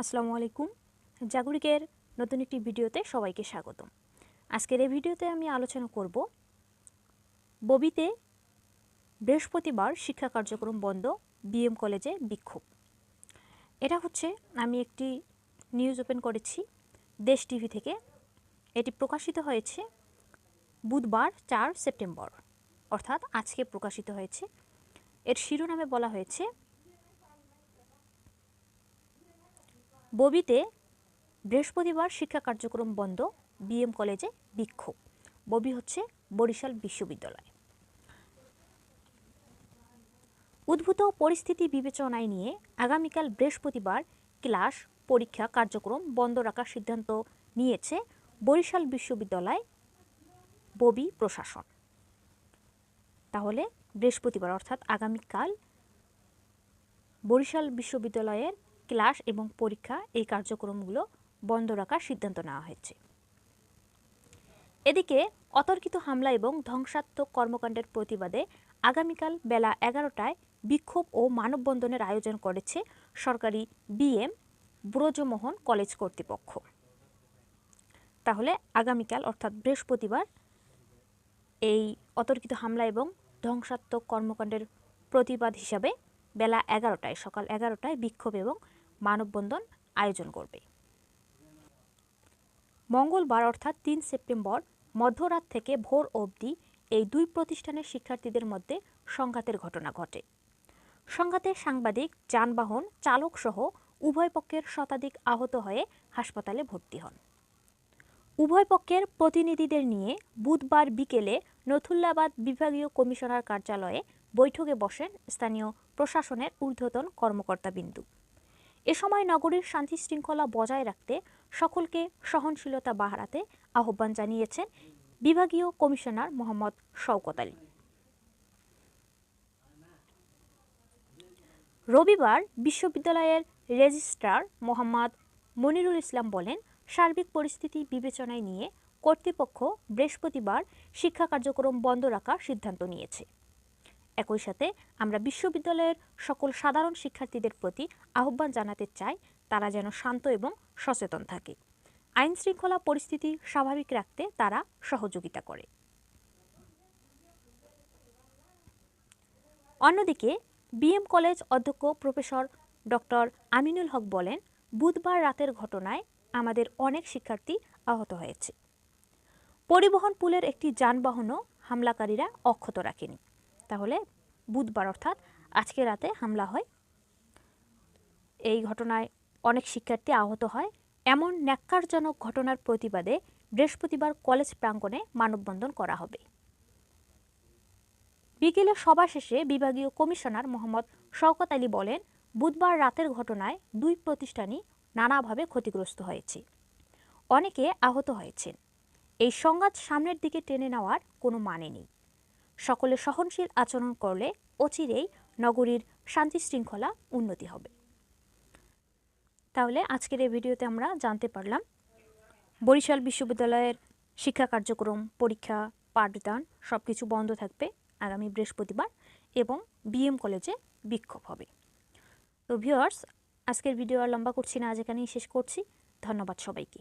আসসালামু আলাইকুম। জাগরিকের নতুন একটি ভিডিওতে সবাইকে স্বাগতম। আজকের এই ভিডিওতে আমি আলোচনা করব ববিতে বৃহস্পতিবার শিক্ষা কার্যক্রম বন্ধ, বিএম কলেজে বিক্ষোভ। এটা হচ্ছে, আমি একটি নিউজ ওপেন করেছি, দেশ টিভি থেকে। এটি প্রকাশিত হয়েছে বুধবার চার সেপ্টেম্বর, অর্থাৎ আজকে প্রকাশিত হয়েছে। এর শিরোনামে বলা হয়েছে ববিতে বৃহস্পতিবার শিক্ষা কার্যক্রম বন্ধ, বিএম কলেজে বিক্ষোভ। ববি হচ্ছে বরিশাল বিশ্ববিদ্যালয়। উদ্ভূত পরিস্থিতি বিবেচনায় নিয়ে আগামীকাল বৃহস্পতিবার ক্লাস, পরীক্ষা, কার্যক্রম বন্ধ রাখার সিদ্ধান্ত নিয়েছে বরিশাল বিশ্ববিদ্যালয় ববি প্রশাসন। তাহলে বৃহস্পতিবার অর্থাৎ আগামীকাল বরিশাল বিশ্ববিদ্যালয়ের ক্লাস এবং পরীক্ষা এই কার্যক্রমগুলো বন্ধ রাখার সিদ্ধান্ত নেওয়া হয়েছে। এদিকে অতর্কিত হামলা এবং ধ্বংসাত্মক কর্মকাণ্ডের প্রতিবাদে আগামীকাল বেলা এগারোটায় বিক্ষোভ ও মানববন্ধনের আয়োজন করেছে সরকারি বিএম ব্রজমোহন কলেজ কর্তৃপক্ষ। তাহলে আগামীকাল অর্থাৎ বৃহস্পতিবার এই অতর্কিত হামলা এবং ধ্বংসাত্মক কর্মকাণ্ডের প্রতিবাদ হিসাবে বেলা এগারোটায় সকাল এগারোটায় বিক্ষোভ এবং মানববন্ধন আয়োজন করবে। মঙ্গলবার অর্থাৎ তিন সেপ্টেম্বর মধ্যরাত থেকে ভোর অবধি এই দুই প্রতিষ্ঠানের শিক্ষার্থীদের মধ্যে সংঘাতের ঘটনা ঘটে। সংঘাতে সাংবাদিক, যানবাহন চালক সহ উভয় পক্ষের শতাধিক আহত হয়ে হাসপাতালে ভর্তি হন। উভয় পক্ষের প্রতিনিধিদের নিয়ে বুধবার বিকেলে নথুল্লাবাদ বিভাগীয় কমিশনার কার্যালয়ে বৈঠকে বসেন স্থানীয় প্রশাসনের ঊর্ধ্বতন কর্মকর্তা বিন্দু এ সময় নগরীর শান্তি শৃঙ্খলা বজায় রাখতে সকলকে সহনশীলতা বাড়াতে আহ্বান জানিয়েছেন বিভাগীয় কমিশনার মোহাম্মদ শওকত আলী। রবিবার বিশ্ববিদ্যালয়ের রেজিস্ট্রার মোহাম্মদ মনিরুল ইসলাম বলেন, সার্বিক পরিস্থিতি বিবেচনায় নিয়ে কর্তৃপক্ষ বৃহস্পতিবার শিক্ষা কার্যক্রম বন্ধ রাখার সিদ্ধান্ত নিয়েছে। একই সাথে আমরা বিশ্ববিদ্যালয়ের সকল সাধারণ শিক্ষার্থীদের প্রতি আহ্বান জানাতে চাই, তারা যেন শান্ত এবং সচেতন থাকে। আইন শৃঙ্খলা পরিস্থিতি স্বাভাবিক রাখতে তারা সহযোগিতা করে। অন্যদিকে, বিএম কলেজ অধ্যক্ষ প্রফেসর ডক্টর আমিনুল হক বলেন, বুধবার রাতের ঘটনায় আমাদের অনেক শিক্ষার্থী আহত হয়েছে। পরিবহন পুলের একটি যানবাহনও হামলাকারীরা অক্ষত রাখেনি। তাহলে বুধবার অর্থাৎ আজকে রাতে হামলা হয়। এই ঘটনায় অনেক শিক্ষার্থী আহত হয়। এমন ন্যাক্কারজনক ঘটনার প্রতিবাদে বৃহস্পতিবার কলেজ প্রাঙ্গণে মানববন্ধন করা হবে। বিকেলে সভা শেষে বিভাগীয় কমিশনার মোহাম্মদ শওকত আলী বলেন, বুধবার রাতের ঘটনায় দুই প্রতিষ্ঠানই নানাভাবে ক্ষতিগ্রস্ত হয়েছে। অনেকে আহত হয়েছেন। এই সংঘাত সামনের দিকে টেনে নেওয়ার কোনো মানে নেই। সকলে সহনশীল আচরণ করলে অচিরেই নগরীর শান্তি শৃঙ্খলা উন্নতি হবে। তাহলে আজকের এই ভিডিওতে আমরা জানতে পারলাম, বরিশাল বিশ্ববিদ্যালয়ের শিক্ষা কার্যক্রম পরীক্ষা, পাঠদান সব কিছু বন্ধ থাকবে আগামী বৃহস্পতিবার এবং বিএম কলেজে বিক্ষোভ হবে। তো ভিউয়ার্স আজকের ভিডিও আর লম্বা করছি না, আজ এখানেই শেষ করছি। ধন্যবাদ সবাইকে।